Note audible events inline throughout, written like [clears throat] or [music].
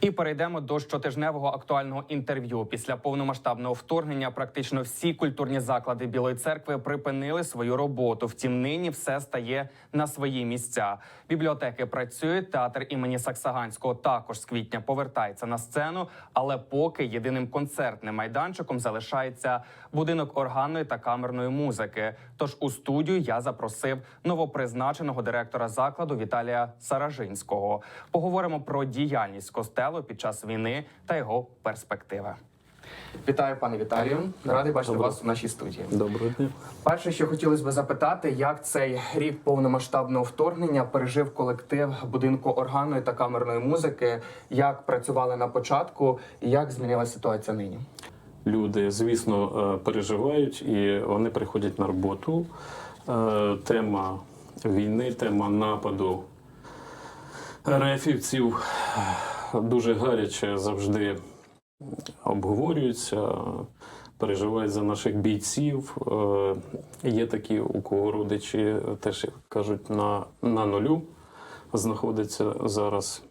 І перейдемо до щотижневого актуального інтерв'ю. Після повномасштабного вторгнення практично всі культурні заклади Білої церкви припинили свою роботу. Втім, нині все стає на свої місця. Бібліотеки працюють. Театр імені Саксаганського також з квітня повертається на сцену, але поки єдиним концертним майданчиком залишається будинок органної та камерної музики. Тож у студію я запросив новопризначеного директора закладу Віталія Саражинського. Поговоримо про діяльність костелу під час війни та його перспективи. Вітаю, пане Віталію. Радий бачити Доброго. вас у нашій студії. Доброго дня. Перше, що хотілося б запитати, як цей рік повномасштабного вторгнення пережив колектив будинку органної та камерної музики, як працювали на початку, і як змінилася ситуація нині? Люди, звісно, е, переживають і вони приходять на роботу. Е, Тема війни, тема нападу рефівців дуже гаряче завжди обговорюється. Переживають за наших бійців. Е, Є такі, у кого родичі теж кажуть на, на нулю знаходяться зараз.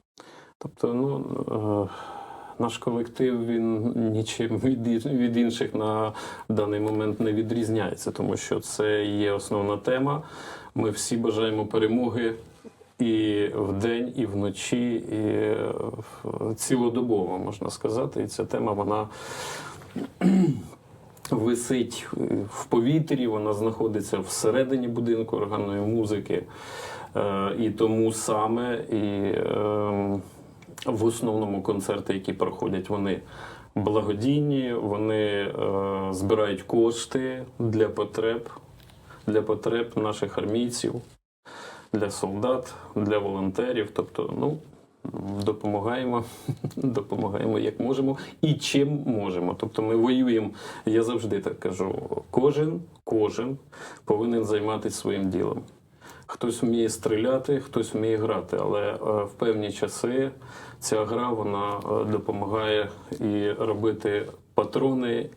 Тобто, ну. е, наш колектив він нічим від інших на даний момент не відрізняється, тому що це є основна тема. Ми всі бажаємо перемоги і вдень, і вночі, і е, цілодобово можна сказати. І ця тема вона [clears throat] висить в повітрі, вона знаходиться всередині будинку органної музики. Е, І тому саме і е, в основному концерти, які проходять, вони благодійні, вони е, збирають кошти для потреб, для потреб наших армійців, для солдат, для волонтерів. Тобто, ну. Допомагаємо, [laughs] допомагаємо як можемо і чим можемо. Тобто ми воюємо, я завжди так кажу: кожен, кожен повинен займатися своїм ділом. Хтось вміє стріляти, хтось вміє грати, але е, в певні часи ця гра вона е, допомагає і робити патрони,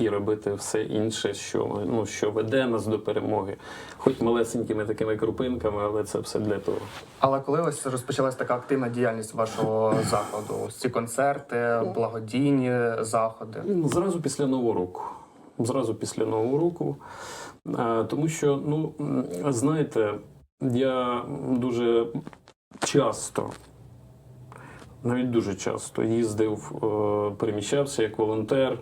і робити все інше, що, ну, що веде нас до перемоги. Хоч малесенькими такими крупинками, але це все для того. Але коли ось розпочалась така активна діяльність вашого закладу, ось ці концерти, благодійні заходи. Ну, Зразу після Нового року. Зразу після Нового року. Тому що, ну, знаєте, я дуже часто, навіть дуже часто їздив, е, переміщався як волонтер.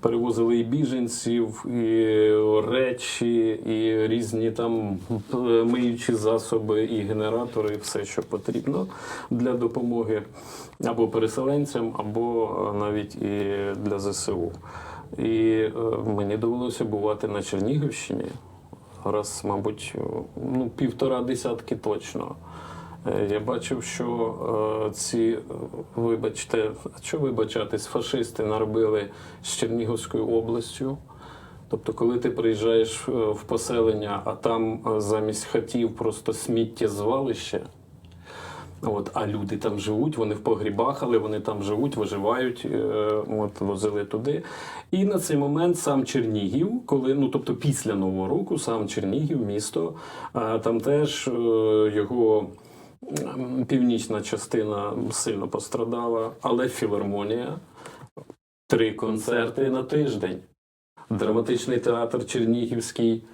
Перевозили і біженців, і речі, і різні там е, миючі засоби, і генератори, і все, що потрібно для допомоги або переселенцям, або е, навіть і для ЗСУ. І е, мені довелося бувати на Чернігівщині раз, мабуть, ну, півтора десятки точно. Е, Я бачив, що е, ці, е, вибачте, що вибачатись, фашисти наробили з Чернігівською областю. Тобто, коли ти приїжджаєш в поселення, а там замість хатів просто сміттєзвалище, От, а люди там живуть, вони в погрібах, але вони там живуть, виживають, от, возили туди. І на цей момент сам Чернігів, коли, ну тобто після Нового року, сам Чернігів, місто, е, там теж його північна частина сильно пострадала, але філармонія, три концерти на тиждень. Драматичний театр Чернігівський.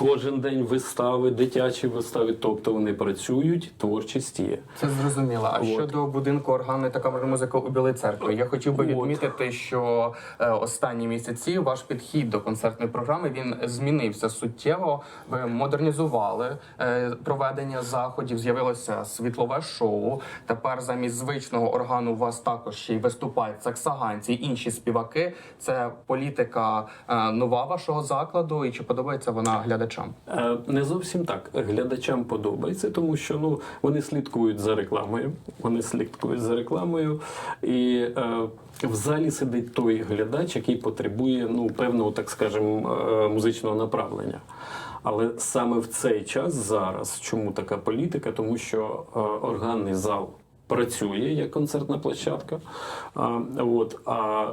Кожен день вистави, дитячі вистави, тобто вони працюють, творчість є. Це зрозуміло. А От. щодо будинку органної та камерної музики у Білій церкві, я хотів би От. відмітити, що е, останні місяці ваш підхід до концертної програми він змінився суттєво. Ви модернізували е, проведення заходів. З'явилося світлове шоу. Тепер замість звичного органу у вас також ще й виступають саксаганці, інші співаки. Це політика е, нова вашого закладу. І чи подобається вона глядачам? Е, Не зовсім так. Глядачам подобається, тому що ну вони слідкують за рекламою. Вони слідкують за рекламою, і е, в залі сидить той глядач, який потребує ну певного, так скажемо, е, музичного направлення. Але саме в цей час зараз, чому така політика? Тому що е, органний зал. Працює як концертна площадка. А, от, а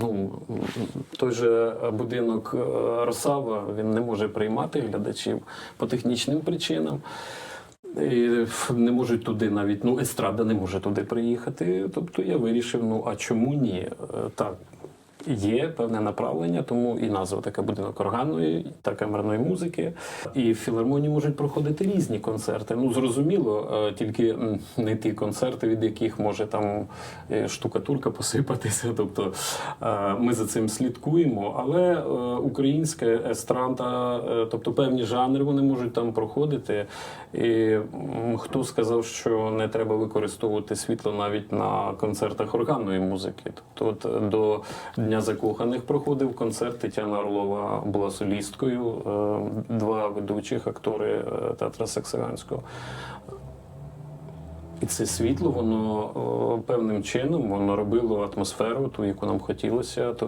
ну, той же будинок е, Росава він не може приймати глядачів по технічним причинам. І не можуть туди навіть, ну, естрада не може туди приїхати. Тобто я вирішив, ну а чому ні? Е, Так, є певне направлення, тому і назва така будинок органної та камерної музики. І в філармонії можуть проходити різні концерти. Ну, зрозуміло, е, тільки не ті концерти, від яких може там е, штукатурка посипатися. [laughs] Тобто е, ми за цим слідкуємо, але українська естрада, е, тобто певні жанри вони можуть там проходити. І хто сказав, що не треба використовувати світло навіть на концертах органної музики? Тобто, от до Дня закоханих проходив концерт. Тетяна Орлова була солісткою, е, два ведучих актори е, театра Саксаганського. І це світло, воно певним чином воно робило атмосферу, ту, яку нам хотілося. То,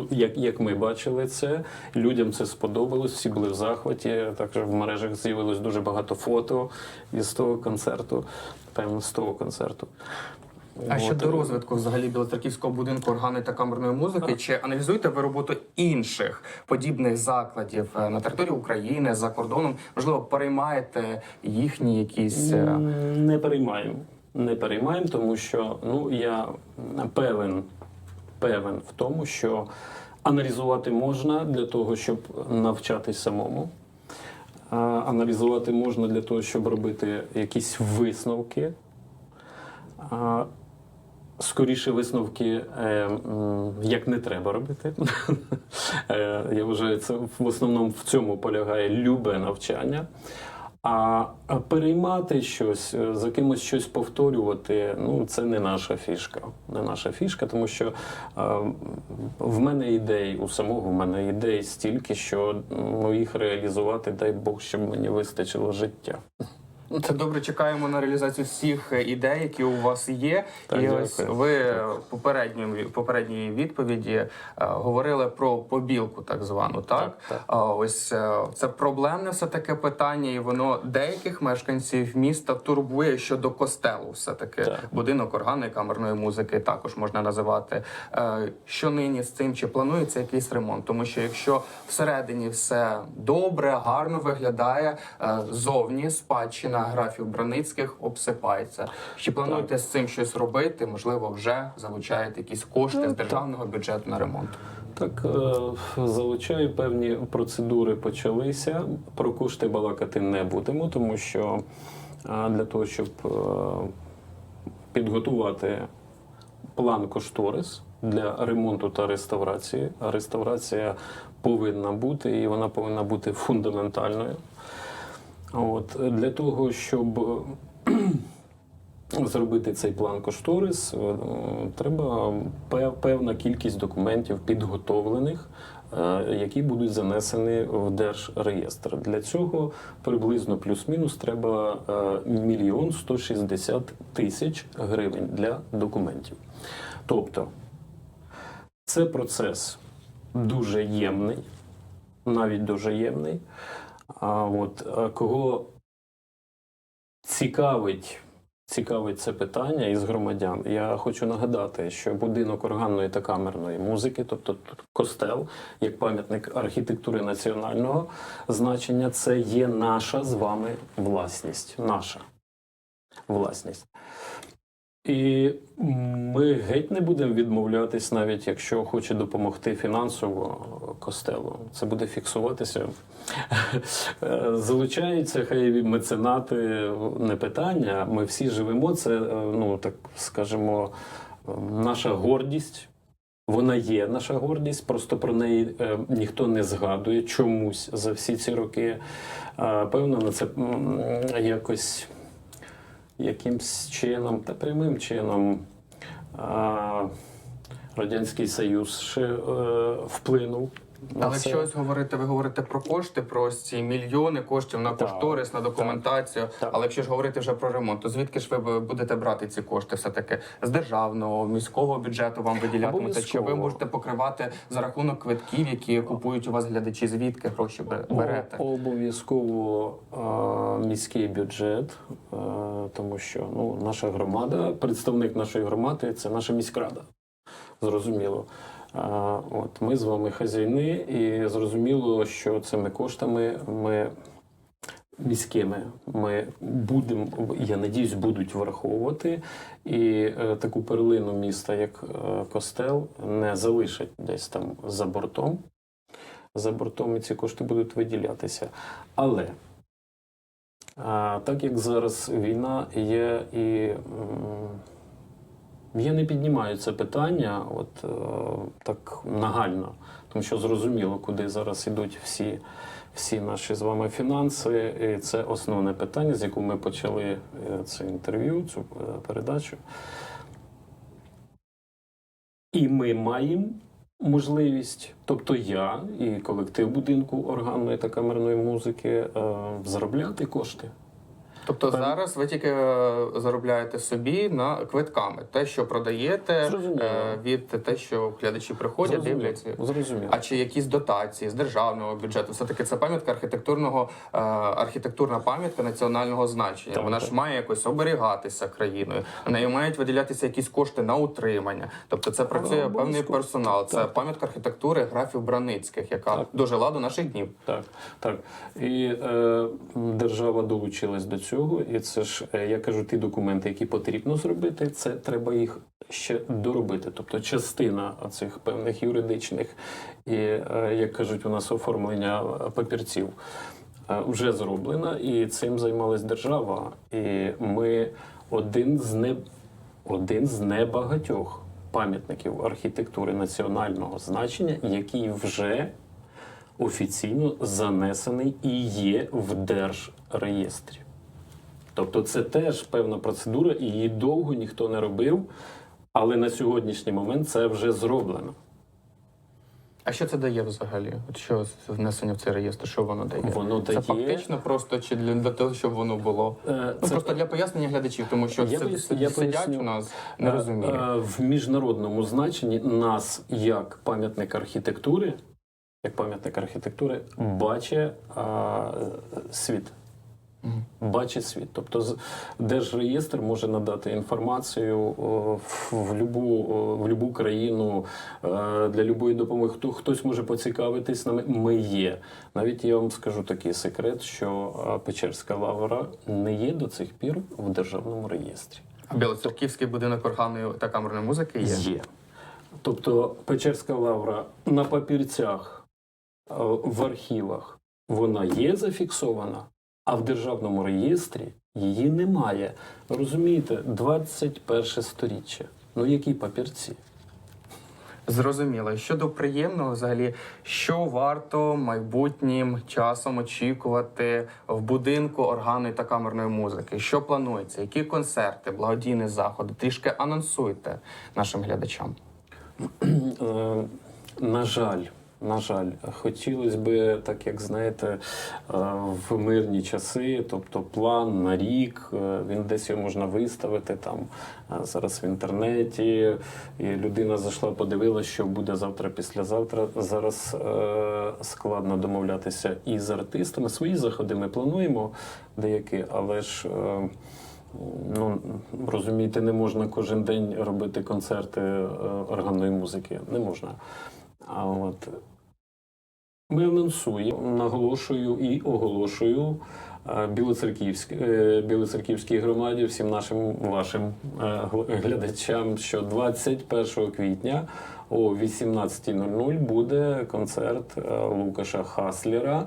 е, як, як ми бачили це, людям це сподобалось, всі були в захваті. Також в мережах з'явилось дуже багато фото із того концерту, певно, з того концерту. А От. щодо розвитку взагалі Білоцерківського будинку органної та камерної музики, чи аналізуєте ви роботу інших подібних закладів е, на території України за кордоном? Можливо, переймаєте їхні якісь е, Не переймаємо. Не переймаємо, тому що ну я певен, певен в тому, що аналізувати можна для того, щоб навчатись самому. А Аналізувати можна для того, щоб робити якісь висновки. Скоріше висновки, е, як не треба робити. [laughs] Е, Я вважаю, це в основному в цьому полягає любе навчання. А переймати щось, е, за кимось щось повторювати, ну це не наша фішка. Не наша фішка, тому що в мене ідей, у самого в мене ідей стільки, що ну, їх реалізувати, дай Бог, щоб мені вистачило життя. Ну, Це добре. Чекаємо на реалізацію всіх е, ідей, які у вас є. Так, і дякую. ось ви в попередньому попередній відповіді е, говорили про побілку, так звану. Так, Так, так. Ось е, це проблемне все таке питання, і воно деяких мешканців міста турбує щодо костелу. Все таки Так. будинок органної камерної музики також можна називати. Е, Що нині з цим чи планується якийсь ремонт? Тому що якщо всередині все добре, гарно виглядає, е, зовні спадщина графів Браницьких обсипається. Чи плануєте з цим щось робити? Можливо, вже залучаєте якісь кошти з державного бюджету на ремонт? Так, е, залучаю певні процедури почалися. Про кошти балакати не будемо, тому що е, для того, щоб е, підготувати план кошторис для ремонту та реставрації, реставрація повинна бути і вона повинна бути фундаментальною. От для того, щоб [clears throat] зробити цей план кошторис, е, треба певна кількість документів підготовлених, е, які будуть занесені в держреєстр. Для цього приблизно плюс-мінус треба е, мільйон 160 тисяч гривень для документів. Тобто це процес дуже ємний, навіть дуже ємний. А от е, кого цікавить, цікавить це питання із громадян, я хочу нагадати, що будинок органної та камерної музики, тобто костел, як пам'ятник архітектури національного значення, це є наша з вами власність. Наша власність. І ми геть не будемо відмовлятись, навіть якщо хоче допомогти фінансово костелу. Це буде фіксуватися. [laughs] Залучаються хай меценати не питання. Ми всі живемо. Це, е, ну так скажемо, наша гордість. Вона є наша гордість, просто про неї е, ніхто не згадує чомусь за всі ці роки. Певно, на це якось якимсь чином та прямим чином Радянський Союз ще е, вплинув. Але це. якщо ось говорити, ви говорите про кошти, про ось ці мільйони коштів на Так, кошторис, на документацію. так. Але якщо ж говорити вже про ремонт, то звідки ж ви будете брати ці кошти? Все таки з державного міського бюджету вам виділятимете? Чи ви можете покривати за рахунок квитків, які купують у вас глядачі? Звідки гроші бе- берете? Обов'язково міський бюджет, тому що ну, наша громада, представник нашої громади це наша міськрада. Зрозуміло. От ми з вами хазяїни, і зрозуміло, що цими коштами ми міськими ми будемо, я надіюсь, будуть враховувати. І е, таку перлину міста, як е, костел, не залишать десь там за бортом. За бортом і ці кошти будуть виділятися. Але так як зараз війна є і я не піднімаю це питання от, е, так нагально, тому що зрозуміло, куди зараз йдуть всі, всі наші з вами фінанси. І це основне питання, з якого ми почали е, це інтерв'ю, цю е, передачу. І ми маємо можливість, тобто я і колектив будинку органної та камерної музики, е, заробляти кошти. Тобто Певно. зараз ви тільки е, заробляєте собі на квитками, те, що продаєте е, від те, що глядачі приходять, Зрозуміло. дивляться. Зрозуміло. А чи якісь дотації з державного бюджету? Все таки це пам'ятка архітектурного е, архітектурна пам'ятка національного значення. Так, Вона так. ж має якось оберігатися країною. На неї мають виділятися якісь кошти на утримання. Тобто це працює певний обов'язково. персонал. Це пам'ятка архітектури графів Браницьких, яка Так. дожила до наших днів. Так, так. І е, держава долучилась до цього, і це ж е, я кажу, ті документи, які потрібно зробити, це треба їх ще доробити. Тобто частина цих певних юридичних і, е, як кажуть, у нас оформлення папірців. е, Вже зроблена, і цим займалась держава. І ми один з не один з небагатьох пам'ятників архітектури національного значення, який вже офіційно занесений і є в держреєстрі. Тобто це теж певна процедура, і її довго ніхто не робив, але на сьогоднішній момент це вже зроблено. А що це дає взагалі? От що внесення в цей реєстр? Що воно дає? Воно Це дає- фактично просто чи для, для того, щоб воно було. Е, Ну просто для пояснення глядачів, тому що Я це, поясню- сидять поясню. у нас не розуміють. Е, е, В міжнародному значенні нас як пам'ятник архітектури, як пам'ятник архітектури, бачить а, світ. Бачить світ. Тобто з- Держреєстр може надати інформацію в, в, любу, в любу країну е, для любої допомоги. Хто, хтось може поцікавитись нами. Ми є. Навіть я вам скажу такий секрет, що е, Печерська лавра не є до цих пір в державному реєстрі. А Білоцерківський будинок органної та камерної музики є. Є. Тобто Печерська лавра на папірцях, е, в архівах вона є зафіксована, а в державному реєстрі її немає. Розумієте, 21 сторіччя. Ну які папірці? Зрозуміло. Щодо приємного, взагалі, що варто майбутнім часом очікувати в будинку органної та камерної музики? Що планується? Які концерти, благодійні заходи? Трішки анонсуйте нашим глядачам. [clears throat] Е, На жаль, на жаль, хотілося би, так як знаєте, е, в мирні часи, тобто план на рік, е, він десь його можна виставити там е, зараз в інтернеті. І людина зайшла, подивилася, що буде завтра, післязавтра. Зараз складно домовлятися і з артистами. Свої заходи ми плануємо деякі, але ж. Ну, розумієте, не можна кожен день робити концерти органної музики. Не можна. А от ми анонсуємо, наголошую і оголошую білоцерківській е, Білоцерківській громаді, всім нашим вашим е, глядачам, що 21 квітня о 18.00 буде концерт е, Лукаша Хаслера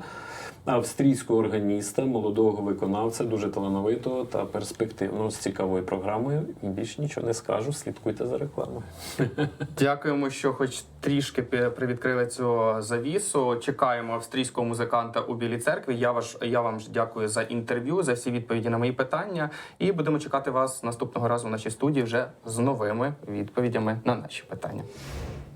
австрійського органіста, молодого виконавця, дуже талановитого та перспективного з цікавою програмою. Більш нічого не скажу. Слідкуйте за рекламою. [laughs] Дякуємо, що хоч трішки привідкрили цю завісу. Чекаємо австрійського музиканта у Білій церкві. Я ваш я вам дякую за інтерв'ю, за всі відповіді на мої питання. І будемо чекати вас наступного разу в нашій студії вже з новими відповідями на наші питання.